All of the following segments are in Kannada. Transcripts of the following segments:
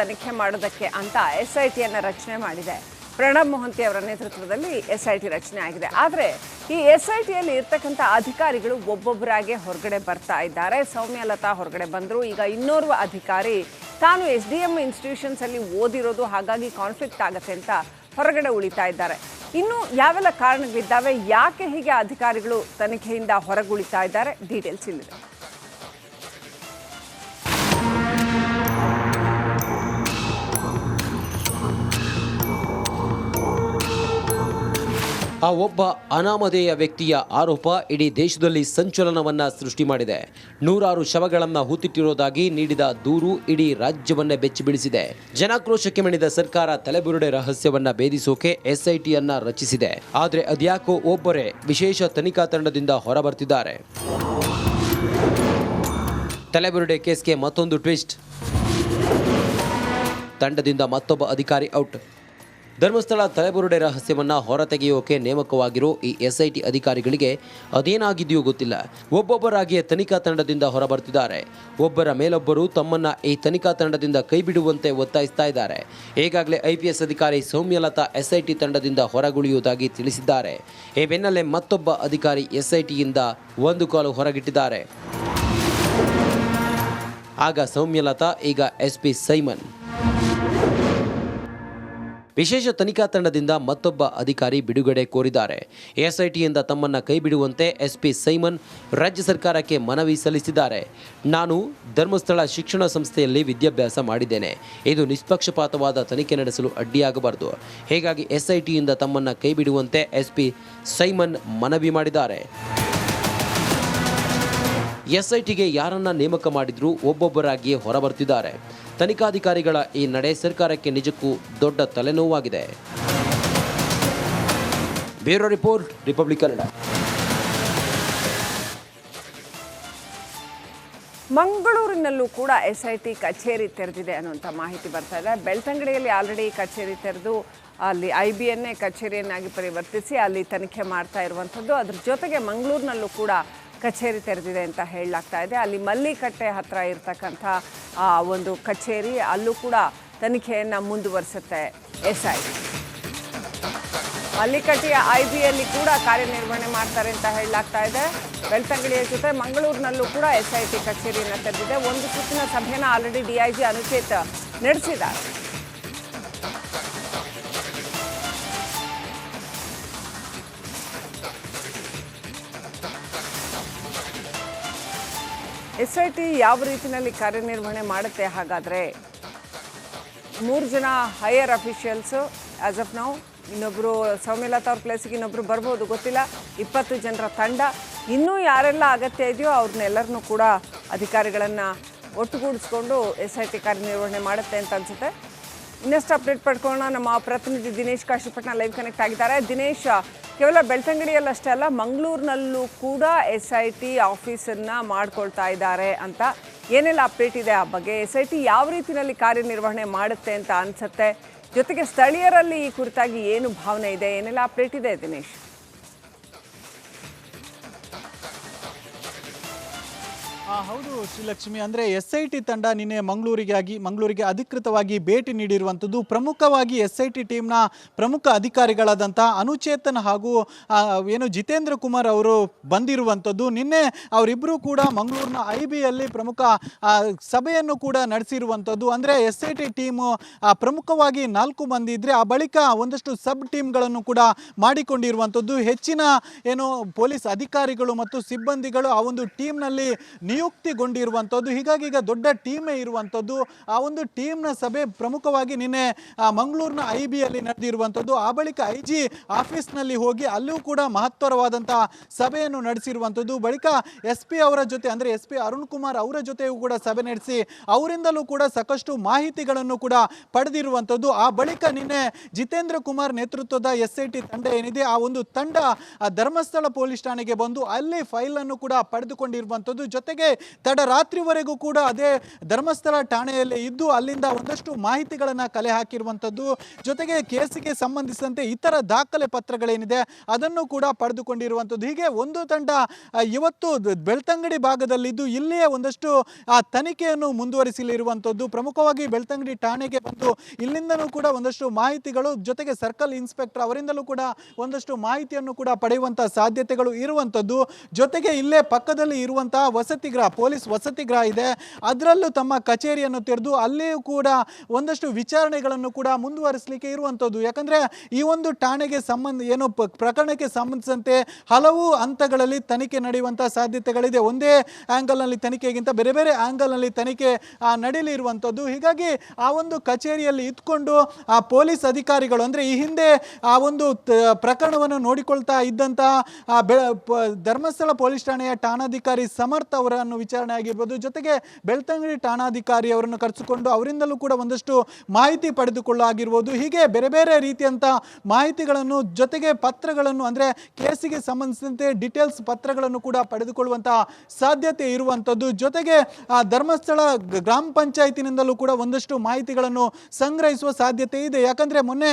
ತನಿಖೆ ಮಾಡೋದಕ್ಕೆ ಅಂತ ಎಸ್ ಐ ಟಿಯನ್ನು ರಚನೆ ಮಾಡಿದೆ. ಪ್ರಣಬ್ ಮೊಹಂತಿ ಅವರ ನೇತೃತ್ವದಲ್ಲಿ ಎಸ್ ಐ ಟಿ ರಚನೆ ಆಗಿದೆ. ಆದರೆ ಈ ಎಸ್ ಐ ಟಿಯಲ್ಲಿ ಇರ್ತಕ್ಕಂಥ ಅಧಿಕಾರಿಗಳು ಒಬ್ಬೊಬ್ಬರಾಗೆ ಹೊರಗಡೆ ಬರ್ತಾ ಇದ್ದಾರೆ. ಸೌಮ್ಯಲತಾ ಹೊರಗಡೆ ಬಂದರು. ಈಗ ಇನ್ನೋರ್ವ ಅಧಿಕಾರಿ ತಾನು ಎಸ್ ಡಿ ಎಂ ಇನ್ಸ್ಟಿಟ್ಯೂಷನ್ಸಲ್ಲಿ ಓದಿರೋದು, ಹಾಗಾಗಿ ಕಾನ್ಫ್ಲಿಕ್ಟ್ ಆಗುತ್ತೆ ಅಂತ ಹೊರಗಡೆ ಉಳಿತಾ ಇದ್ದಾರೆ. ಇನ್ನು ಯಾವೆಲ್ಲ ಕಾರಣಗಳಿದ್ದಾವೆ? ಯಾಕೆ ಹೀಗೆ ಅಧಿಕಾರಿಗಳು ತನಿಖೆಯಿಂದ ಹೊರಗುಳಿತಾ ಇದ್ದಾರೆ? ಡೀಟೇಲ್ಸ್ ಇಲ್ಲಿದೆ. ಆ ಒಬ್ಬ ಅನಾಮಧೇಯ ವ್ಯಕ್ತಿಯ ಆರೋಪ ಇಡೀ ದೇಶದಲ್ಲಿ ಸಂಚಲನವನ್ನ ಸೃಷ್ಟಿ ಮಾಡಿದೆ. ನೂರಾರು ಶವಗಳನ್ನು ಹೂತಿಟ್ಟಿರುವುದಾಗಿ ನೀಡಿದ ದೂರು ಇಡೀ ರಾಜ್ಯವನ್ನೇ ಬೆಚ್ಚಿಬಿಡಿಸಿದೆ ಜನಾಕ್ರೋಶಕ್ಕೆ ಮಣಿದ ಸರ್ಕಾರ ತಲೆಬುರುಡೆ ರಹಸ್ಯವನ್ನ ಭೇದಿಸೋಕೆ ಎಸ್ಐಟಿಯನ್ನ ರಚಿಸಿದೆ. ಆದರೆ ಅದ್ಯಾಕೋ ಒಬ್ಬರೇ ವಿಶೇಷ ತನಿಖಾ ತಂಡದಿಂದ ಹೊರಬರ್ತಿದ್ದಾರೆ. ತಲೆಬುರುಡೆ ಕೇಸ್ಗೆ ಮತ್ತೊಂದು ಟ್ವಿಸ್ಟ್. ತಂಡದಿಂದ ಮತ್ತೊಬ್ಬ ಅಧಿಕಾರಿ ಔಟ್. ಧರ್ಮಸ್ಥಳ ತಲೆಬುರುಡೆ ರಹಸ್ಯವನ್ನು ಹೊರತೆಗೆಯೋಕೆ ನೇಮಕವಾಗಿರೋ ಈ ಎಸ್ಐಟಿ ಅಧಿಕಾರಿಗಳಿಗೆ ಅದೇನಾಗಿದೆಯೋ ಗೊತ್ತಿಲ್ಲ. ಒಬ್ಬೊಬ್ಬರಾಗಿಯೇ ತನಿಖಾ ತಂಡದಿಂದ ಹೊರಬರ್ತಿದ್ದಾರೆ ಒಬ್ಬರ ಮೇಲೊಬ್ಬರು ತಮ್ಮನ್ನ ಈ ತನಿಖಾ ತಂಡದಿಂದ ಕೈಬಿಡುವಂತೆ ಒತ್ತಾಯಿಸ್ತಾ ಇದ್ದಾರೆ. ಈಗಾಗಲೇ ಐಪಿಎಸ್ ಅಧಿಕಾರಿ ಸೌಮ್ಯಲತಾ ಎಸ್ಐಟಿ ತಂಡದಿಂದ ಹೊರಗುಳಿಯುವುದಾಗಿ ತಿಳಿಸಿದ್ದಾರೆ. ಈ ಬೆನ್ನಲ್ಲೇ ಮತ್ತೊಬ್ಬ ಅಧಿಕಾರಿ ಎಸ್ಐಟಿಯಿಂದ ಒಂದು ಕಾಲು ಹೊರಗಿಟ್ಟಿದ್ದಾರೆ. ಆಗ ಸೌಮ್ಯಲತಾ, ಈಗ ಎಸ್ಪಿ ಸೈಮನ್. ವಿಶೇಷ ತನಿಖಾ ತಂಡದಿಂದ ಮತ್ತೊಬ್ಬ ಅಧಿಕಾರಿ ಬಿಡುಗಡೆ ಕೋರಿದ್ದಾರೆ. ಎಸ್ಐಟಿಯಿಂದ ತಮ್ಮನ್ನ ಕೈಬಿಡುವಂತೆ ಎಸ್ಪಿ ಸೈಮನ್ ರಾಜ್ಯ ಸರ್ಕಾರಕ್ಕೆ ಮನವಿ ಸಲ್ಲಿಸಿದ್ದಾರೆ. ನಾನು ಧರ್ಮಸ್ಥಳ ಶಿಕ್ಷಣ ಸಂಸ್ಥೆಯಲ್ಲಿ ವಿದ್ಯಾಭ್ಯಾಸ ಮಾಡಿದ್ದೇನೆ. ಇದು ನಿಷ್ಪಕ್ಷಪಾತವಾದ ತನಿಖೆ ನಡೆಸಲು ಅಡ್ಡಿಯಾಗಬಾರದು. ಹೀಗಾಗಿ ಎಸ್ಐಟಿಯಿಂದ ತಮ್ಮನ್ನ ಕೈಬಿಡುವಂತೆ ಎಸ್ಪಿ ಸೈಮನ್ ಮನವಿ ಮಾಡಿದ್ದಾರೆ. ಎಸ್ಐಟಿಗೆ ಯಾರನ್ನ ನೇಮಕ ಮಾಡಿದ್ರೂ ಒಬ್ಬೊಬ್ಬರಾಗಿಯೇ ಹೊರಬರ್ತಿದ್ದಾರೆ. ತನಿಖಾಧಿಕಾರಿಗಳ ಈ ನಡೆ ಸರ್ಕಾರಕ್ಕೆ ನಿಜಕ್ಕೂ ದೊಡ್ಡ ತಲೆನೋವಾಗಿದೆ. Bureau report, Republic Kannada. ಮಂಗಳೂರಿನಲ್ಲೂ ಕೂಡ ಎಸ್ ಐ ಟಿ ಕಚೇರಿ ತೆರೆದಿದೆ ಅನ್ನುವಂಥ ಮಾಹಿತಿ ಬರ್ತಾ ಇದೆ. ಬೆಳ್ತಂಗಡಿಯಲ್ಲಿ ಆಲ್ರೆಡಿ ಕಚೇರಿ ತೆರೆದು ಅಲ್ಲಿ ಐ ಬಿ ಎನ್ನೇ ಕಚೇರಿಯನ್ನಾಗಿ ಪರಿವರ್ತಿಸಿ ಅಲ್ಲಿ ತನಿಖೆ ಮಾಡ್ತಾ ಇರುವಂಥದ್ದು. ಅದ್ರ ಜೊತೆಗೆ ಮಂಗಳೂರಿನಲ್ಲೂ ಕೂಡ ಕಚೇರಿ ತೆರೆದಿದೆ ಅಂತ ಹೇಳಲಾಗ್ತಾ ಇದೆ. ಅಲ್ಲಿ ಮಲ್ಲಿಕಟ್ಟೆ ಹತ್ರ ಇರ್ತಕ್ಕಂಥ, ಆ, ಒಂದು ಕಚೇರಿ, ಅಲ್ಲೂ ಕೂಡ ತನಿಖೆಯನ್ನು ಮುಂದುವರಿಸುತ್ತೆ ಎಸ್ ಐ ಮಲ್ಲಿಕಟ್ಟೆಯ ಐ ಬಿಯಲ್ಲಿ ಕೂಡ ಕಾರ್ಯನಿರ್ವಹಣೆ ಮಾಡ್ತಾರೆ ಅಂತ ಹೇಳಲಾಗ್ತಾ ಇದೆ. ಬೆಳ್ತಂಗಡಿಯ ಜೊತೆ ಮಂಗಳೂರಿನಲ್ಲೂ ಕೂಡ ಎಸ್ ಐ ಟಿ ಕಚೇರಿಯನ್ನು ತೆರೆದಿದೆ. ಒಂದು ಸುತ್ತಿನ ಸಭೆಯನ್ನು ಆಲ್ರೆಡಿ ಡಿಐಜಿ ಅನುಚೇತ್ ನಡೆಸಿದ್ದಾರೆ. ಎಸ್ ಐ ಟಿ ಯಾವ ರೀತಿಯಲ್ಲಿ ಕಾರ್ಯನಿರ್ವಹಣೆ ಮಾಡುತ್ತೆ? ಹಾಗಾದರೆ ಮೂರು ಜನ higher officials as of now ಇನ್ನೊಬ್ಬರು ಸೌಮ್ಯಲತಾ ಅವ್ರ ಪ್ಲೇಸಿಗೆ ಇನ್ನೊಬ್ಬರು ಬರ್ಬೋದು, ಗೊತ್ತಿಲ್ಲ. ಇಪ್ಪತ್ತು ಜನರ ತಂಡ. ಇನ್ನೂ ಯಾರೆಲ್ಲ ಅಗತ್ಯ ಇದೆಯೋ ಅವ್ರನ್ನೆಲ್ಲರನ್ನೂ ಕೂಡ ಅಧಿಕಾರಿಗಳನ್ನು ಒಟ್ಟುಗೂಡಿಸ್ಕೊಂಡು ಎಸ್ ಐ ಟಿ ಕಾರ್ಯನಿರ್ವಹಣೆ ಮಾಡುತ್ತೆ ಅಂತ ಅನಿಸುತ್ತೆ. ಇನ್ನಷ್ಟು ಅಪ್ಡೇಟ್ ಪಡ್ಕೊಳ್ಳೋಣ. ನಮ್ಮ ಪ್ರತಿನಿಧಿ ದಿನೇಶ್ ಕಾಶಿಪಟ್ನ ಲೈವ್ ಕನೆಕ್ಟ್ ಆಗಿದ್ದಾರೆ. ದಿನೇಶ್ ಕೇವಲ ಬೆಳ್ತಂಗಡಿಯಲ್ಲಷ್ಟೇ ಅಲ್ಲ, ಮಂಗಳೂರಿನಲ್ಲೂ ಕೂಡ ಎಸ್ ಐ ಟಿ ಆಫೀಸನ್ನು ಮಾಡ್ಕೊಳ್ತಾ ಇದ್ದಾರೆ ಅಂತ ಏನೆಲ್ಲ ಅಪ್ಡೇಟ್ ಇದೆ ಆ ಬಗ್ಗೆ? ಎಸ್ ಐ ಟಿ ಯಾವ ರೀತಿಯಲ್ಲಿ ಕಾರ್ಯನಿರ್ವಹಣೆ ಮಾಡುತ್ತೆ ಅಂತ ಅನಿಸುತ್ತೆ? ಜೊತೆಗೆ ಸ್ಥಳೀಯರಲ್ಲಿ ಈ ಕುರಿತಾಗಿ ಏನು ಭಾವನೆ ಇದೆ? ಏನೆಲ್ಲ ಅಪ್ಡೇಟ್ ಇದೆ ದಿನೇಶ್? ಹೌದು ಶ್ರೀಲಕ್ಷ್ಮಿ. ಅಂದರೆ ಎಸ್ ಐ ಟಿ ತಂಡ ನಿನ್ನೆ ಮಂಗಳೂರಿಗಾಗಿ, ಮಂಗಳೂರಿಗೆ ಅಧಿಕೃತವಾಗಿ ಭೇಟಿ ನೀಡಿರುವಂಥದ್ದು. ಪ್ರಮುಖವಾಗಿ ಎಸ್ ಐ ಟಿ ಟೀಮ್ನ ಪ್ರಮುಖ ಅಧಿಕಾರಿಗಳಾದಂಥ ಅನುಚೇತನ್ ಹಾಗೂ ಏನು ಜಿತೇಂದ್ರ ಕುಮಾರ್ ಅವರು ಬಂದಿರುವಂಥದ್ದು. ನಿನ್ನೆ ಅವರಿಬ್ಬರೂ ಕೂಡ ಮಂಗಳೂರಿನ ಐ ಬಿಯಲ್ಲಿ ಪ್ರಮುಖ ಸಭೆಯನ್ನು ಕೂಡ ನಡೆಸಿರುವಂಥದ್ದು. ಅಂದರೆ ಎಸ್ ಐ ಟಿ ಟೀಮು ಪ್ರಮುಖವಾಗಿ ನಾಲ್ಕು ಮಂದಿ ಇದ್ದರೆ ಆ ಬಳಿಕ ಒಂದಷ್ಟು ಸಬ್ ಟೀಮ್ಗಳನ್ನು ಕೂಡ ಮಾಡಿಕೊಂಡಿರುವಂಥದ್ದು. ಹೆಚ್ಚಿನ, ಏನು, ಪೊಲೀಸ್ ಅಧಿಕಾರಿಗಳು ಮತ್ತು ಸಿಬ್ಬಂದಿಗಳು ಆ ಒಂದು ಟೀಮ್ನಲ್ಲಿ ನಿಯುಕ್ತಿಗೊಂಡಿರುವಂಥದ್ದು ಹೀಗಾಗಿ ಈಗ ದೊಡ್ಡ ಟೀಮೇ ಇರುವಂಥದ್ದು. ಆ ಒಂದು ಟೀಮ್ನ ಸಭೆ ಪ್ರಮುಖವಾಗಿ ನಿನ್ನೆ ಮಂಗಳೂರಿನ ಐ ಬಿಯಲ್ಲಿ ನಡೆದಿರುವಂಥದ್ದು. ಆ ಬಳಿಕ ಐ ಜಿ ಆಫೀಸ್ನಲ್ಲಿ ಹೋಗಿ ಅಲ್ಲೂ ಕೂಡ ಮಹತ್ತರವಾದಂಥ ಸಭೆಯನ್ನು ನಡೆಸಿರುವಂಥದ್ದು. ಬಳಿಕ ಎಸ್ ಪಿ ಅವರ ಜೊತೆ, ಅಂದರೆ ಎಸ್ ಪಿ ಅರುಣ್ ಕುಮಾರ್ ಅವರ ಜೊತೆಯೂ ಕೂಡ ಸಭೆ ನಡೆಸಿ ಅವರಿಂದಲೂ ಕೂಡ ಸಾಕಷ್ಟು ಮಾಹಿತಿಗಳನ್ನು ಕೂಡ ಪಡೆದಿರುವಂಥದ್ದು. ಆ ಬಳಿಕ ನಿನ್ನೆ ಜಿತೇಂದ್ರ ಕುಮಾರ್ ನೇತೃತ್ವದ ಎಸ್ ಐ ಟಿ ತಂಡ ಏನಿದೆ, ಆ ಒಂದು ತಂಡ ಧರ್ಮಸ್ಥಳ ಪೊಲೀಸ್ ಠಾಣೆಗೆ ಬಂದು ಅಲ್ಲಿ ಫೈಲ್ ಅನ್ನು ಕೂಡ ಪಡೆದುಕೊಂಡಿರುವಂಥದ್ದು. ಜೊತೆಗೆ ತಡರಾತ್ರಿವರೆಗೂ ಕೂಡ ಅದೇ ಧರ್ಮಸ್ಥಳ ಠಾಣೆಯಲ್ಲಿ ಇದ್ದು ಅಲ್ಲಿಂದ ಒಂದಷ್ಟು ಮಾಹಿತಿಗಳನ್ನು ಕಲೆ ಹಾಕಿರುವಂಥದ್ದು. ಜೊತೆಗೆ ಕೇಸಿಗೆ ಸಂಬಂಧಿಸಿದಂತೆ ಇತರ ದಾಖಲೆ ಪತ್ರಗಳೇನಿದೆ, ಅದನ್ನು ಕೂಡ ಪಡೆದುಕೊಂಡಿರುವಂಥದ್ದು. ಹೀಗೆ ಒಂದು ತಂಡ ಇವತ್ತು ಬೆಳ್ತಂಗಡಿ ಭಾಗದಲ್ಲಿದ್ದು ಇಲ್ಲಿಯೇ ಒಂದಷ್ಟು, ಆ, ತನಿಖೆಯನ್ನು ಮುಂದುವರಿಸಲಿರುವಂಥದ್ದು. ಪ್ರಮುಖವಾಗಿ ಬೆಳ್ತಂಗಡಿ ಠಾಣೆಗೆ ಬಂದು ಇಲ್ಲಿಂದನೂ ಕೂಡ ಒಂದಷ್ಟು ಮಾಹಿತಿಗಳು, ಜೊತೆಗೆ ಸರ್ಕಲ್ ಇನ್ಸ್ಪೆಕ್ಟರ್ ಅವರಿಂದಲೂ ಕೂಡ ಒಂದಷ್ಟು ಮಾಹಿತಿಯನ್ನು ಕೂಡ ಪಡೆಯುವಂಥ ಸಾಧ್ಯತೆಗಳು ಇರುವಂಥದ್ದು. ಜೊತೆಗೆ ಇಲ್ಲೇ ಪಕ್ಕದಲ್ಲಿ ಇರುವಂತಹ ವಸತಿ ಪೊಲೀಸ್ ವಸತಿ ಗೃಹ ಇದೆ. ಅದರಲ್ಲೂ ತಮ್ಮ ಕಚೇರಿಯನ್ನು ತೆರೆದು ಅಲ್ಲಿಯೂ ಕೂಡ ಒಂದಷ್ಟು ವಿಚಾರಣೆಗಳನ್ನು ಕೂಡ ಮುಂದುವರಿಸಲಿಕ್ಕೆ ಇರುವಂಥದ್ದು. ಯಾಕಂದರೆ ಈ ಒಂದು ಠಾಣೆಗೆ ಸಂಬಂಧ ಏನು ಪ್ರಕರಣಕ್ಕೆ ಸಂಬಂಧಿಸಿದಂತೆ ಹಲವು ಹಂತಗಳಲ್ಲಿ ತನಿಖೆ ನಡೆಯುವಂಥ ಸಾಧ್ಯತೆಗಳಿದೆ. ಒಂದೇ ಆ್ಯಂಗಲ್ನಲ್ಲಿ ತನಿಖೆಗಿಂತ ಬೇರೆ ಬೇರೆ ಆ್ಯಂಗಲ್ನಲ್ಲಿ ತನಿಖೆ ಇರುವಂಥದ್ದು ಹೀಗಾಗಿ ಆ ಒಂದು ಕಚೇರಿಯಲ್ಲಿ ಇದ್ಕೊಂಡು, ಆ, ಪೊಲೀಸ್ ಅಧಿಕಾರಿಗಳು ಅಂದರೆ ಈ ಹಿಂದೆ ಆ ಒಂದು ಪ್ರಕರಣವನ್ನು ನೋಡಿಕೊಳ್ತಾ ಪ- ಧರ್ಮಸ್ಥಳ ಪೊಲೀಸ್ ಠಾಣೆಯ ಠಾಣಾಧಿಕಾರಿ ಸಮರ್ಥ ಅವರನ್ನು ವಿಚಾರಣೆ ಆಗಿರ್ಬೋದು. ಜೊತೆಗೆ ಬೆಳ್ತಂಗಡಿ ಠಾಣಾಧಿಕಾರಿ ಅವರನ್ನು ಕರೆಸಿಕೊಂಡು ಅವರಿಂದಲೂ ಕೂಡ ಒಂದಷ್ಟು ಮಾಹಿತಿ ಪಡೆದುಕೊಳ್ಳಾಗಿರ್ಬೋದು ಹೀಗೆ ಬೇರೆ ಬೇರೆ ರೀತಿಯಂಥ ಮಾಹಿತಿಗಳನ್ನು ಜೊತೆಗೆ ಪತ್ರಗಳನ್ನು ಅಂದರೆ ಕೇಸಿಗೆ ಸಂಬಂಧಿಸಿದಂತೆ ಡೀಟೇಲ್ಸ್ ಪತ್ರಗಳನ್ನು ಕೂಡ ಪಡೆದುಕೊಳ್ಳುವಂತಹ ಸಾಧ್ಯತೆ ಇರುವಂಥದ್ದು. ಜೊತೆಗೆ ಆ ಧರ್ಮಸ್ಥಳ ಗ್ರಾಮ ಪಂಚಾಯತಿನಿಂದಲೂ ಕೂಡ ಒಂದಷ್ಟು ಮಾಹಿತಿಗಳನ್ನು ಸಂಗ್ರಹಿಸುವ ಸಾಧ್ಯತೆ ಇದೆ. ಯಾಕಂದರೆ ಮೊನ್ನೆ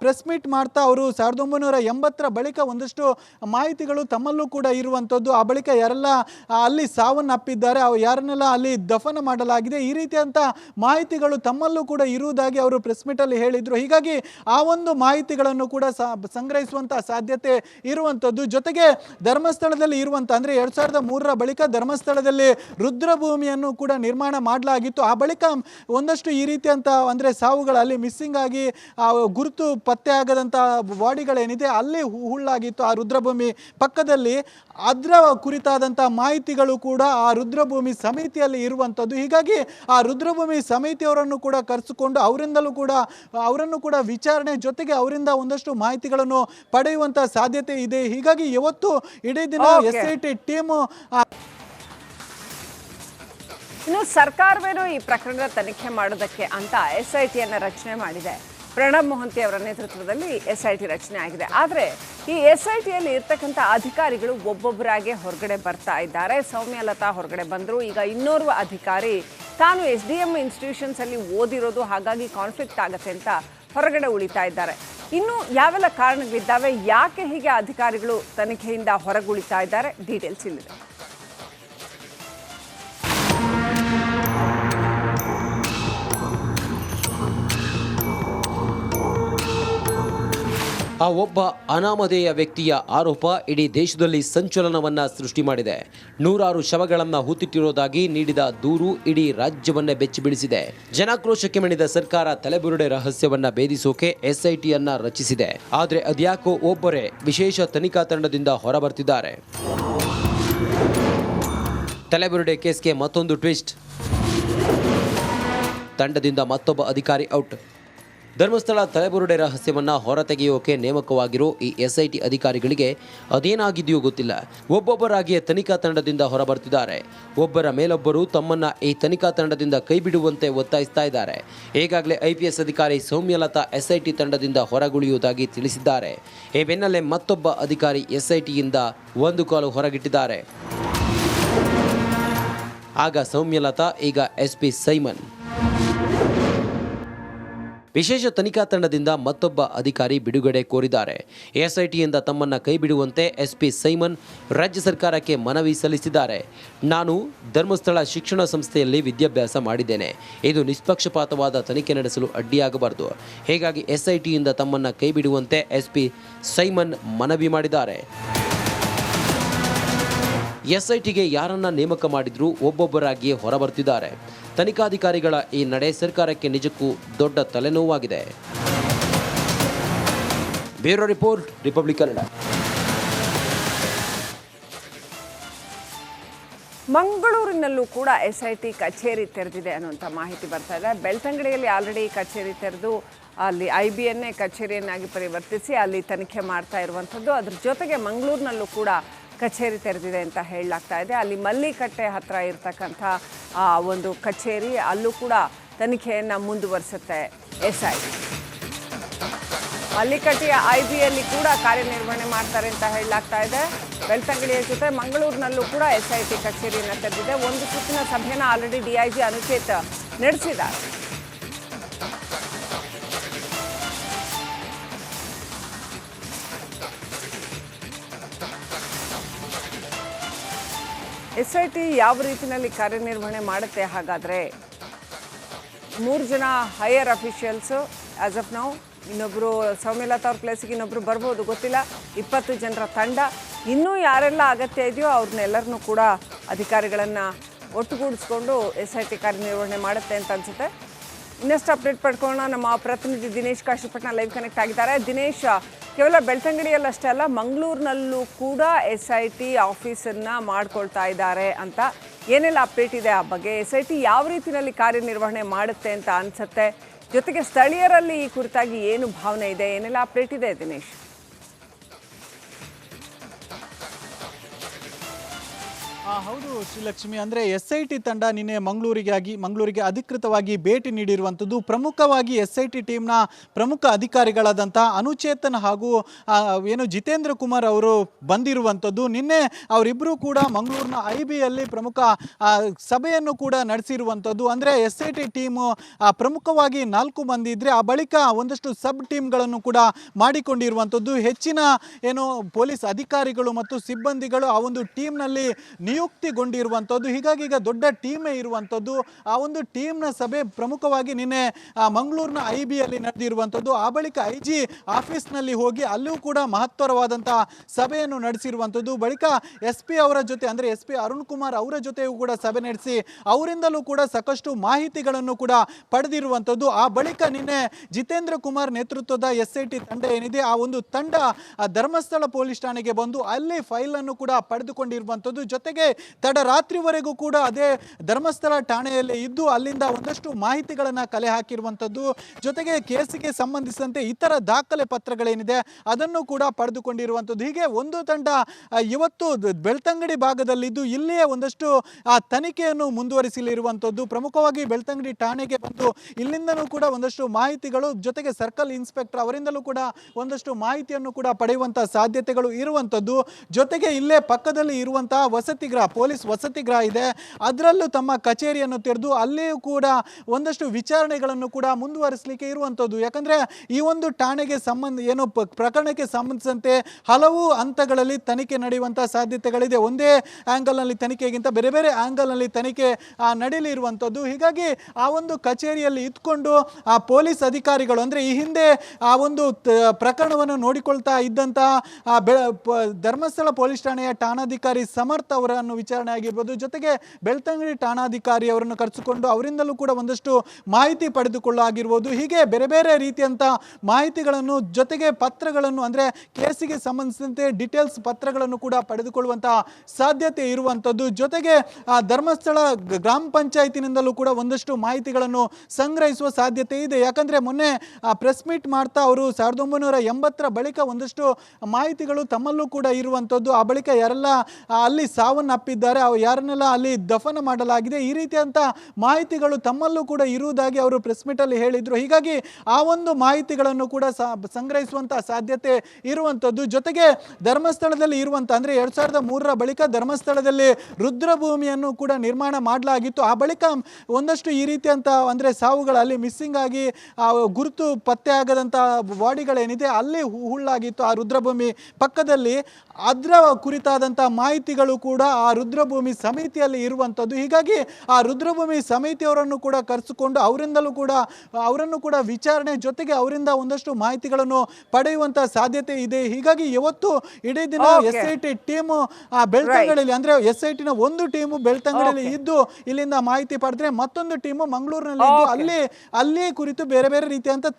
ಪ್ರೆಸ್ ಮೀಟ್ ಮಾಡ್ತಾ ಅವರು ಸಾವಿರದ ಒಂಬೈನೂರ ಎಂಬತ್ತರ ಬಳಿಕ ಒಂದಷ್ಟು ಮಾಹಿತಿಗಳು ತಮ್ಮಲ್ಲೂ ಕೂಡ ಇರುವಂಥದ್ದು. ಆ ಬಳಿಕ ಯಾರೆಲ್ಲ ಆ, ಅಲ್ಲಿ ಸಾವನ್ನಪ್ಪಿದ್ದಾರೆ ಅವ್ರು ಯಾರನ್ನೆಲ್ಲ ಅಲ್ಲಿ ದಫನ ಮಾಡಲಾಗಿದೆ. ಈ ರೀತಿಯಂಥ ಮಾಹಿತಿಗಳು ತಮ್ಮಲ್ಲೂ ಕೂಡ ಇರುವುದಾಗಿ ಅವರು ಪ್ರೆಸ್ ಮೀಟಲ್ಲಿ ಹೇಳಿದರು. ಹೀಗಾಗಿ ಆ ಒಂದು ಮಾಹಿತಿಗಳನ್ನು ಕೂಡ ಸಂಗ್ರಹಿಸುವಂಥ ಸಾಧ್ಯತೆ ಇರುವಂಥದ್ದು ಜೊತೆಗೆ ಧರ್ಮಸ್ಥಳದಲ್ಲಿ ಇರುವಂಥ ಅಂದರೆ ಎರಡು ಸಾವಿರದ ಮೂರರ ಬಳಿಕ ಧರ್ಮಸ್ಥಳದಲ್ಲಿ ರುದ್ರಭೂಮಿಯನ್ನು ಕೂಡ ನಿರ್ಮಾಣ ಮಾಡಲಾಗಿತ್ತು. ಆ ಬಳಿಕ ಒಂದಷ್ಟು ಈ ರೀತಿಯಂಥ ಅಂದರೆ ಸಾವುಗಳಲ್ಲಿ ಮಿಸ್ಸಿಂಗ್ ಆಗಿ ಗುರುತು ಪತ್ತೆ ಆಗದಂಥ ಬಾಡಿಗಳೇನಿದೆ ಅಲ್ಲಿ ಹುಳ್ಳಾಗಿತ್ತು ಆ ರುದ್ರಭೂಮಿ ಪಕ್ಕದಲ್ಲಿ. ಅದರ ಕುರಿತಾದಂಥ ಮಾಹಿತಿಗಳು ಕೂಡ ರುದ್ರಭೂಮಿ ಸಮಿತಿಯಲ್ಲಿ ಇರುವಂಥದ್ದು. ಹೀಗಾಗಿ ಆ ರುದ್ರಭೂಮಿ ಸಮಿತಿಯವರನ್ನು ಕೂಡ ಕರೆಸಿಕೊಂಡು ಅವರಿಂದಲೂ ಕೂಡ ಅವರನ್ನು ಕೂಡ ವಿಚಾರಣೆ ಜೊತೆಗೆ ಅವರಿಂದ ಒಂದಷ್ಟು ಮಾಹಿತಿಗಳನ್ನು ಪಡೆಯುವಂಥ ಸಾಧ್ಯತೆ ಇದೆ. ಹೀಗಾಗಿ ಇವತ್ತು ಇಡೀ ದಿನ. ಎಸ್ ಐ ಟಿ ಟೀಮು ಇನ್ನು ಸರ್ಕಾರವೇನು ಈ ಪ್ರಕರಣದ ತನಿಖೆ ಮಾಡೋದಕ್ಕೆ ಅಂತ ಎಸ್ ಐ ಟಿಯನ್ನು ರಚನೆ ಮಾಡಿದೆ. ಪ್ರಣಬ್ ಮೊಹಂತಿ ಅವರ ನೇತೃತ್ವದಲ್ಲಿ ಎಸ್ ಐ ಟಿ ರಚನೆ ಆಗಿದೆ. ಆದರೆ ಈ ಎಸ್ ಐ ಟಿಯಲ್ಲಿ ಇರ್ತಕ್ಕಂಥ ಅಧಿಕಾರಿಗಳು ಒಬ್ಬೊಬ್ಬರಾಗೆ ಹೊರಗಡೆ ಬರ್ತಾ ಇದ್ದಾರೆ. ಸೌಮ್ಯಲತಾ ಹೊರಗಡೆ ಬಂದರು. ಈಗ ಇನ್ನೋರ್ವ ಅಧಿಕಾರಿ ತಾನು ಎಸ್ ಡಿ ಎಂ ಇನ್ಸ್ಟಿಟ್ಯೂಷನ್ಸಲ್ಲಿ ಓದಿರೋದು, ಹಾಗಾಗಿ ಕಾನ್ಫ್ಲಿಕ್ಟ್ ಆಗುತ್ತೆ ಅಂತ ಹೊರಗಡೆ ಉಳಿತಾ ಇದ್ದಾರೆ. ಇನ್ನು ಯಾವೆಲ್ಲ ಕಾರಣಗಳಿದ್ದಾವೆ? ಯಾಕೆ ಹೀಗೆ ಅಧಿಕಾರಿಗಳು ತನಿಖೆಯಿಂದ ಹೊರಗುಳಿತಾ ಇದ್ದಾರೆ? ಡೀಟೇಲ್ಸ್ ಇಲ್ಲಿದೆ. ಆ ಒಬ್ಬ ಅನಾಮಧೇಯ ವ್ಯಕ್ತಿಯ ಆರೋಪ ಇಡೀ ದೇಶದಲ್ಲಿ ಸಂಚಲನವನ್ನ ಸೃಷ್ಟಿ ಮಾಡಿದೆ. ನೂರಾರು ಶವಗಳನ್ನು ಹೂತಿಟ್ಟಿರುವುದಾಗಿ ನೀಡಿದ ದೂರು ಇಡೀ ರಾಜ್ಯವನ್ನೇ ಬೆಚ್ಚಿಬಿಡಿಸಿದೆ ಜನಾಕ್ರೋಶಕ್ಕೆ ಮಣಿದ ಸರ್ಕಾರ ತಲೆಬುರುಡೆ ರಹಸ್ಯವನ್ನ ಭೇದಿಸೋಕೆ ಎಸ್ಐಟಿಯನ್ನ ರಚಿಸಿದೆ. ಆದರೆ ಅದ್ಯಾಕೋ ಒಬ್ಬರೇ ವಿಶೇಷ ತನಿಖಾ ತಂಡದಿಂದ ಹೊರಬರ್ತಿದ್ದಾರೆ. ತಲೆಬುರುಡೆ ಕೇಸ್ಗೆ ಮತ್ತೊಂದು ಟ್ವಿಸ್ಟ್. ತಂಡದಿಂದ ಮತ್ತೊಬ್ಬ ಅಧಿಕಾರಿ ಔಟ್. ಧರ್ಮಸ್ಥಳ ತಲೆಬುರುಡೆ ರಹಸ್ಯವನ್ನ ಹೊರತೆಗೆಯೋಕೆ ನೇಮಕವಾಗಿರೋ ಈ ಎಸ್ಐಟಿ ಅಧಿಕಾರಿಗಳಿಗೆ ಅದೇನಾಗಿದೆಯೋ ಗೊತ್ತಿಲ್ಲ. ಒಬ್ಬೊಬ್ಬರಾಗಿಯೇ ತನಿಖಾ ತಂಡದಿಂದ ಹೊರಬರ್ತಿದ್ದಾರೆ ಒಬ್ಬರ ಮೇಲೊಬ್ಬರು ತಮ್ಮನ್ನ ಈ ತನಿಖಾ ತಂಡದಿಂದ ಕೈಬಿಡುವಂತೆ ಒತ್ತಾಯಿಸ್ತಾ ಇದ್ದಾರೆ. ಈಗಾಗಲೇ ಐಪಿಎಸ್ ಅಧಿಕಾರಿ ಸೌಮ್ಯಲತಾ ಎಸ್ಐಟಿ ತಂಡದಿಂದ ಹೊರಗುಳಿಯುವುದಾಗಿ ತಿಳಿಸಿದ್ದಾರೆ. ಈ ಬೆನ್ನಲ್ಲೇ ಮತ್ತೊಬ್ಬ ಅಧಿಕಾರಿ ಎಸ್ಐಟಿಯಿಂದ ಒಂದು ಕಾಲು ಹೊರಗಿಟ್ಟಿದ್ದಾರೆ. ಆಗ ಸೌಮ್ಯಲತಾ, ಈಗ ಎಸ್ಪಿ ಸೈಮನ್. ವಿಶೇಷ ತನಿಖಾ ತಂಡದಿಂದ ಮತ್ತೊಬ್ಬ ಅಧಿಕಾರಿ ಬಿಡುಗಡೆ ಕೋರಿದ್ದಾರೆ. ಎಸ್ಐಟಿಯಿಂದ ತಮ್ಮನ್ನ ಕೈ ಬಿಡುವಂತೆ ಎಸ್ಪಿ ಸೈಮನ್ ರಾಜ್ಯ ಸರ್ಕಾರಕ್ಕೆ ಮನವಿ ಸಲ್ಲಿಸಿದ್ದಾರೆ. ನಾನು ಧರ್ಮಸ್ಥಳ ಶಿಕ್ಷಣ ಸಂಸ್ಥೆಯಲ್ಲಿ ವಿದ್ಯಾಭ್ಯಾಸ ಮಾಡಿದ್ದೇನೆ. ಇದು ನಿಷ್ಪಕ್ಷಪಾತವಾದ ತನಿಖೆ ನಡೆಸಲು ಅಡ್ಡಿಯಾಗಬಾರದು. ಹೀಗಾಗಿ ಎಸ್ಐಟಿಯಿಂದ ತಮ್ಮನ್ನ ಕೈ ಬಿಡುವಂತೆ ಎಸ್ಪಿ ಸೈಮನ್ ಮನವಿ ಮಾಡಿದ್ದಾರೆ. ಎಸ್ಐಟಿಗೆ ಯಾರನ್ನ ನೇಮಕ ಮಾಡಿದ್ರು ಒಬ್ಬೊಬ್ಬರಾಗಿಯೇ ಹೊರಬರ್ತಿದ್ದಾರೆ. ತನಿಖಾಧಿಕಾರಿಗಳ ಈ ನಡೆ ಸರ್ಕಾರಕ್ಕೆ ನಿಜಕ್ಕೂ ದೊಡ್ಡ ತಲೆನೋವಾಗಿದೆ. Bureau report, Republic Kannada. ಮಂಗಳೂರಿನಲ್ಲೂ ಕೂಡ ಎಸ್ ಐ ಟಿ ಕಚೇರಿ ತೆರೆದಿದೆ ಅನ್ನುವಂಥ ಮಾಹಿತಿ ಬರ್ತಾ ಇದೆ. ಬೆಳ್ತಂಗಡಿಯಲ್ಲಿ ಆಲ್ರೆಡಿ ಕಚೇರಿ ತೆರೆದು ಅಲ್ಲಿ ಐ ಬಿ ಎನ್ನೇ ಕಚೇರಿಯನ್ನಾಗಿ ಪರಿವರ್ತಿಸಿ ಅಲ್ಲಿ ತನಿಖೆ ಮಾಡ್ತಾ ಇರುವಂಥದ್ದು. ಅದ್ರ ಜೊತೆಗೆ ಮಂಗಳೂರಿನಲ್ಲೂ ಕೂಡ ಕಚೇರಿ ತೆರೆದಿದೆ ಅಂತ ಹೇಳಲಾಗ್ತಾ ಇದೆ. ಅಲ್ಲಿ ಮಲ್ಲಿಕಟ್ಟೆ ಹತ್ರ ಇರ್ತಕ್ಕಂಥ, ಆ, ಒಂದು ಕಚೇರಿ, ಅಲ್ಲೂ ಕೂಡ ತನಿಖೆಯನ್ನು ಮುಂದುವರಿಸುತ್ತೆ ಎಸ್ ಐ ಮಲ್ಲಿಕಟ್ಟೆಯ ಐ ಬಿಯಲ್ಲಿ ಕೂಡ ಕಾರ್ಯನಿರ್ವಹಣೆ ಮಾಡ್ತಾರೆ ಅಂತ ಹೇಳಲಾಗ್ತಾ ಇದೆ. ಬೆಳ್ತಂಗಡಿಯ ಜೊತೆ ಮಂಗಳೂರಿನಲ್ಲೂ ಕೂಡ ಎಸ್ ಐ ಟಿ ಕಚೇರಿಯನ್ನು ತೆರೆದಿದೆ. ಒಂದು ಸುತ್ತಿನ ಸಭೆಯನ್ನು ಆಲ್ರೆಡಿ ಡಿಐಜಿ ಅನುಚೇತ್ ನಡೆಸಿದ್ದಾರೆ. ಎಸ್ ಐ ಟಿ ಯಾವ ರೀತಿಯಲ್ಲಿ ಕಾರ್ಯನಿರ್ವಹಣೆ ಮಾಡುತ್ತೆ? ಹಾಗಾದರೆ ಮೂರು ಜನ ಹೈಯರ್ ಅಫಿಷಿಯಲ್ಸು ಆ್ಯಸ್ ಆಫ್ ನಾವು ಇನ್ನೊಬ್ಬರು ಸೌಮ್ಯಲತಾ ಅವ್ರ ಪ್ಲೇಸಿಗೆ ಇನ್ನೊಬ್ಬರು ಬರ್ಬೋದು, ಗೊತ್ತಿಲ್ಲ. ಇಪ್ಪತ್ತು ಜನರ ತಂಡ. ಇನ್ನೂ ಯಾರೆಲ್ಲ ಅಗತ್ಯ ಇದೆಯೋ ಅವ್ರನ್ನೆಲ್ಲರನ್ನೂ ಕೂಡ ಅಧಿಕಾರಿಗಳನ್ನು ಒಟ್ಟುಗೂಡಿಸ್ಕೊಂಡು ಎಸ್ ಐ ಟಿ ಕಾರ್ಯನಿರ್ವಹಣೆ ಮಾಡುತ್ತೆ ಅಂತ ಅನಿಸುತ್ತೆ. ಇನ್ನಷ್ಟು ಅಪ್ಡೇಟ್ ಪಡ್ಕೊಳ್ಳೋಣ. ನಮ್ಮ ಪ್ರತಿನಿಧಿ ದಿನೇಶ್ ಕಾಶಿಪಟ್ನ ಲೈವ್ ಕನೆಕ್ಟ್ ಆಗಿದ್ದಾರೆ. ದಿನೇಶ್ ಕೇವಲ ಬೆಳ್ತಂಗಡಿಯಲ್ಲಷ್ಟೇ ಅಲ್ಲ, ಮಂಗಳೂರಿನಲ್ಲೂ ಕೂಡ ಎಸ್ ಐ ಟಿ ಆಫೀಸನ್ನು ಮಾಡ್ಕೊಳ್ತಾ ಇದ್ದಾರೆ ಅಂತ ಏನೆಲ್ಲ ಅಪ್ಡೇಟ್ ಇದೆ ಆ ಬಗ್ಗೆ? ಎಸ್ ಐ ಟಿ ಯಾವ ರೀತಿಯಲ್ಲಿ ಕಾರ್ಯನಿರ್ವಹಣೆ ಮಾಡುತ್ತೆ ಅಂತ ಅನ್ಸುತ್ತೆ? ಜೊತೆಗೆ ಸ್ಥಳೀಯರಲ್ಲಿ ಈ ಕುರಿತಾಗಿ ಏನು ಭಾವನೆ ಇದೆ? ಏನೆಲ್ಲ ಅಪ್ಡೇಟ್ ಇದೆ ದಿನೇಶ್? ಹೌದು ಶ್ರೀಲಕ್ಷ್ಮಿ. ಅಂದ್ರೆ ಎಸ್ ಐ ಟಿ ತಂಡ ನಿನ್ನೆ ಮಂಗಳೂರಿಗಾಗಿ, ಮಂಗಳೂರಿಗೆ ಅಧಿಕೃತವಾಗಿ ಭೇಟಿ ನೀಡಿರುವಂಥದ್ದು. ಪ್ರಮುಖವಾಗಿ ಎಸ್ ಐ ಟಿ ಟೀಮ್ನ ಪ್ರಮುಖ ಅಧಿಕಾರಿಗಳಾದಂಥ ಅನುಚೇತನ್ ಹಾಗೂ ಏನು ಜಿತೇಂದ್ರ ಕುಮಾರ್ ಅವರು ಬಂದಿರುವಂಥದ್ದು. ನಿನ್ನೆ ಅವರಿಬ್ಬರೂ ಕೂಡ ಮಂಗಳೂರಿನ ಐ ಬಿಯಲ್ಲಿ ಪ್ರಮುಖ ಸಭೆಯನ್ನು ಕೂಡ ನಡೆಸಿರುವಂಥದ್ದು. ಅಂದರೆ ಎಸ್ ಐ ಟಿ ಟೀಮು ಪ್ರಮುಖವಾಗಿ ನಾಲ್ಕು ಮಂದಿ ಇದ್ರೆ ಆ ಬಳಿಕ ಒಂದಷ್ಟು ಸಬ್ ಟೀಮ್ಗಳನ್ನು ಕೂಡ ಮಾಡಿಕೊಂಡಿರುವಂಥದ್ದು. ಹೆಚ್ಚಿನ, ಏನು, ಪೊಲೀಸ್ ಅಧಿಕಾರಿಗಳು ಮತ್ತು ಸಿಬ್ಬಂದಿಗಳು ಆ ಒಂದು ಟೀಮ್ನಲ್ಲಿ ನಿಯುಕ್ತಿಗೊಂಡಿರುವಂಥದ್ದು ಹೀಗಾಗಿ ಈಗ ದೊಡ್ಡ ಟೀಮೇ ಇರುವಂಥದ್ದು. ಆ ಒಂದು ಟೀಮ್ನ ಸಭೆ ಪ್ರಮುಖವಾಗಿ ನಿನ್ನೆ ಮಂಗಳೂರಿನ ಐ ಬಿಯಲ್ಲಿ ನಡೆದಿರುವಂಥದ್ದು. ಆ ಬಳಿಕ ಐ ಜಿ ಆಫೀಸ್ನಲ್ಲಿ ಹೋಗಿ ಅಲ್ಲೂ ಕೂಡ ಮಹತ್ತರವಾದಂಥ ಸಭೆಯನ್ನು ನಡೆಸಿರುವಂಥದ್ದು. ಬಳಿಕ ಎಸ್ ಪಿ ಅವರ ಜೊತೆ, ಅಂದರೆ ಎಸ್ ಪಿ ಅರುಣ್ ಕುಮಾರ್ ಅವರ ಜೊತೆಯೂ ಕೂಡ ಸಭೆ ನಡೆಸಿ ಅವರಿಂದಲೂ ಕೂಡ ಸಾಕಷ್ಟು ಮಾಹಿತಿಗಳನ್ನು ಕೂಡ ಪಡೆದಿರುವಂಥದ್ದು. ಆ ಬಳಿಕ ನಿನ್ನೆ ಜಿತೇಂದ್ರ ಕುಮಾರ್ ನೇತೃತ್ವದ ಎಸ್ ಐ ಟಿ ತಂಡ ಏನಿದೆ, ಆ ಒಂದು ತಂಡ ಧರ್ಮಸ್ಥಳ ಪೊಲೀಸ್ ಠಾಣೆಗೆ ಬಂದು ಅಲ್ಲಿ ಫೈಲ್ ಅನ್ನು ಕೂಡ ಪಡೆದುಕೊಂಡಿರುವಂಥದ್ದು. ಜೊತೆಗೆ ತಡರಾತ್ರಿವರೆಗೂ ಕೂಡ ಅದೇ ಧರ್ಮಸ್ಥಳ ಠಾಣೆಯಲ್ಲಿ ಇದ್ದು ಅಲ್ಲಿಂದ ಒಂದಷ್ಟು ಮಾಹಿತಿಗಳನ್ನು ಕಲೆ ಹಾಕಿರುವಂಥದ್ದು. ಜೊತೆಗೆ ಕೇಸಿಗೆ ಸಂಬಂಧಿಸಿದಂತೆ ಇತರ ದಾಖಲೆ ಪತ್ರಗಳೇನಿದೆ, ಅದನ್ನು ಕೂಡ ಪಡೆದುಕೊಂಡಿರುವಂಥದ್ದು. ಹೀಗೆ ಒಂದು ತಂಡ ಇವತ್ತು ಬೆಳ್ತಂಗಡಿ ಭಾಗದಲ್ಲಿದ್ದು ಇಲ್ಲಿಯೇ ಒಂದಷ್ಟು, ಆ, ತನಿಖೆಯನ್ನು ಮುಂದುವರಿಸಲಿರುವಂಥದ್ದು. ಪ್ರಮುಖವಾಗಿ ಬೆಳ್ತಂಗಡಿ ಠಾಣೆಗೆ ಬಂದು ಇಲ್ಲಿಂದನೂ ಕೂಡ ಒಂದಷ್ಟು ಮಾಹಿತಿಗಳು, ಜೊತೆಗೆ ಸರ್ಕಲ್ ಇನ್ಸ್ಪೆಕ್ಟರ್ ಅವರಿಂದಲೂ ಕೂಡ ಒಂದಷ್ಟು ಮಾಹಿತಿಯನ್ನು ಕೂಡ ಪಡೆಯುವಂಥ ಸಾಧ್ಯತೆಗಳು ಇರುವಂಥದ್ದು. ಜೊತೆಗೆ ಇಲ್ಲೇ ಪಕ್ಕದಲ್ಲಿ ಇರುವಂತಹ ವಸತಿ ಪೊಲೀಸ್ ವಸತಿ ಗೃಹ ಇದೆ. ಅದರಲ್ಲೂ ತಮ್ಮ ಕಚೇರಿಯನ್ನು ತೆರೆದು ಅಲ್ಲಿಯೂ ಕೂಡ ಒಂದಷ್ಟು ವಿಚಾರಣೆಗಳನ್ನು ಕೂಡ ಮುಂದುವರಿಸಲಿಕ್ಕೆ ಇರುವಂಥದ್ದು. ಯಾಕಂದರೆ ಈ ಒಂದು ಠಾಣೆಗೆ ಸಂಬಂಧ ಏನು ಪ್ರಕರಣಕ್ಕೆ ಸಂಬಂಧಿಸಿದಂತೆ ಹಲವು ಹಂತಗಳಲ್ಲಿ ತನಿಖೆ ನಡೆಯುವಂಥ ಸಾಧ್ಯತೆಗಳಿದೆ. ಒಂದೇ ಆ್ಯಂಗಲ್ನಲ್ಲಿ ತನಿಖೆಗಿಂತ ಬೇರೆ ಬೇರೆ ಆ್ಯಂಗಲ್ನಲ್ಲಿ ತನಿಖೆ ಇರುವಂಥದ್ದು ಹೀಗಾಗಿ ಆ ಒಂದು ಕಚೇರಿಯಲ್ಲಿ ಇದ್ಕೊಂಡು, ಆ, ಪೊಲೀಸ್ ಅಧಿಕಾರಿಗಳು ಅಂದರೆ ಈ ಹಿಂದೆ ಆ ಒಂದು ಪ್ರಕರಣವನ್ನು ನೋಡಿಕೊಳ್ತಾ ಪ- ಧರ್ಮಸ್ಥಳ ಪೊಲೀಸ್ ಠಾಣೆಯ ಠಾಣಾಧಿಕಾರಿ ಸಮರ್ಥ ಅವರನ್ನು ವಿಚಾರಣೆ ಆಗಿರ್ಬೋದು. ಜೊತೆಗೆ ಬೆಳ್ತಂಗಡಿ ಠಾಣಾಧಿಕಾರಿ ಅವರನ್ನು ಕರೆಸಿಕೊಂಡು ಅವರಿಂದಲೂ ಕೂಡ ಒಂದಷ್ಟು ಮಾಹಿತಿ ಪಡೆದುಕೊಳ್ಳಾಗಿರ್ಬೋದು ಹೀಗೆ ಬೇರೆ ಬೇರೆ ರೀತಿಯಂಥ ಮಾಹಿತಿಗಳನ್ನು ಜೊತೆಗೆ ಪತ್ರಗಳನ್ನು ಅಂದರೆ ಕೇಸಿಗೆ ಸಂಬಂಧಿಸಿದಂತೆ ಡೀಟೇಲ್ಸ್ ಪತ್ರಗಳನ್ನು ಕೂಡ ಪಡೆದುಕೊಳ್ಳುವಂತಹ ಸಾಧ್ಯತೆ ಇರುವಂಥದ್ದು. ಜೊತೆಗೆ ಆ ಧರ್ಮಸ್ಥಳ ಗ್ರಾಮ ಪಂಚಾಯತಿನಿಂದಲೂ ಕೂಡ ಒಂದಷ್ಟು ಮಾಹಿತಿಗಳನ್ನು ಸಂಗ್ರಹಿಸುವ ಸಾಧ್ಯತೆ ಇದೆ. ಯಾಕಂದರೆ ಮೊನ್ನೆ ಪ್ರೆಸ್ ಮೀಟ್ ಮಾಡ್ತಾ ಅವರು ಸಾವಿರದ ಒಂಬೈನೂರ ಎಂಬತ್ತರ ಬಳಿಕ ಒಂದಷ್ಟು ಮಾಹಿತಿಗಳು ತಮ್ಮಲ್ಲೂ ಕೂಡ ಇರುವಂಥದ್ದು. ಆ ಬಳಿಕ ಯಾರೆಲ್ಲ ಅಲ್ಲಿ ಅಲ್ಲಿ ಸಾವನ್ನಪ್ಪಿದ್ದಾರೆ ಅವು ಯಾರನ್ನೆಲ್ಲ ಅಲ್ಲಿ ದಫನ ಮಾಡಲಾಗಿದೆ, ಈ ರೀತಿಯಂಥ ಮಾಹಿತಿಗಳು ತಮ್ಮಲ್ಲೂ ಕೂಡ ಇರುವುದಾಗಿ ಅವರು ಪ್ರೆಸ್ ಮೀಟಲ್ಲಿ ಹೇಳಿದರು. ಹೀಗಾಗಿ ಆ ಒಂದು ಮಾಹಿತಿಗಳನ್ನು ಕೂಡ ಸಂಗ್ರಹಿಸುವಂಥ ಸಾಧ್ಯತೆ ಇರುವಂಥದ್ದು. ಜೊತೆಗೆ ಧರ್ಮಸ್ಥಳದಲ್ಲಿ ಇರುವಂಥ ಅಂದರೆ ಎರಡು ಸಾವಿರದ ಮೂರರ ಬಳಿಕ ಧರ್ಮಸ್ಥಳದಲ್ಲಿ ರುದ್ರಭೂಮಿಯನ್ನು ಕೂಡ ನಿರ್ಮಾಣ ಮಾಡಲಾಗಿತ್ತು. ಆ ಬಳಿಕ ಒಂದಷ್ಟು ಈ ರೀತಿಯಂಥ ಅಂದರೆ ಸಾವುಗಳಲ್ಲಿ ಮಿಸ್ಸಿಂಗ್ ಆಗಿ ಗುರುತು ಪತ್ತೆ ಆಗದಂಥ ಬಾಡಿಗಳೇನಿದೆ ಅಲ್ಲಿ ಹುಳ್ಳಾಗಿತ್ತು ಆ ರುದ್ರಭೂಮಿ ಪಕ್ಕದಲ್ಲಿ. ಅದರ ಕುರಿತಾದಂಥ ಮಾಹಿತಿಗಳು ಕೂಡ ಆ ರುದ್ರಭೂಮಿ ಸಮಿತಿಯಲ್ಲಿ ಇರುವಂಥದ್ದು. ಹೀಗಾಗಿ ಆ ರುದ್ರಭೂಮಿ ಸಮಿತಿಯವರನ್ನು ಕೂಡ ಕರೆಸಿಕೊಂಡು ಅವರಿಂದಲೂ ಕೂಡ ಅವರನ್ನು ಕೂಡ ವಿಚಾರಣೆ ಜೊತೆಗೆ ಅವರಿಂದ ಒಂದಷ್ಟು ಮಾಹಿತಿಗಳನ್ನು ಪಡೆಯುವಂಥ ಸಾಧ್ಯತೆ ಇದೆ. ಹೀಗಾಗಿ ಇವತ್ತು ಇಡೀ ದಿನ. ಎಸ್ ಐ ಟಿ ಟೀಮು ಬೆಳ್ತಂಗಡಿಯಲ್ಲಿ ಅಂದ್ರೆ ಎಸ್ ಐ ಟಿನ ಒಂದು ಟೀಮು ಬೆಳ್ತಂಗಡಿಯಲ್ಲಿ ಇದ್ದು ಇಲ್ಲಿಂದ ಮಾಹಿತಿ ಪಡೆದ್ರೆ ಮತ್ತೊಂದು ಟೀಮು ಮಂಗಳೂರಿನಲ್ಲಿ ಇದ್ದು ಅಲ್ಲಿ ಅಲ್ಲಿ ಕುರಿತು ಬೇರೆ ಬೇರೆ ರೀತಿಯಂತ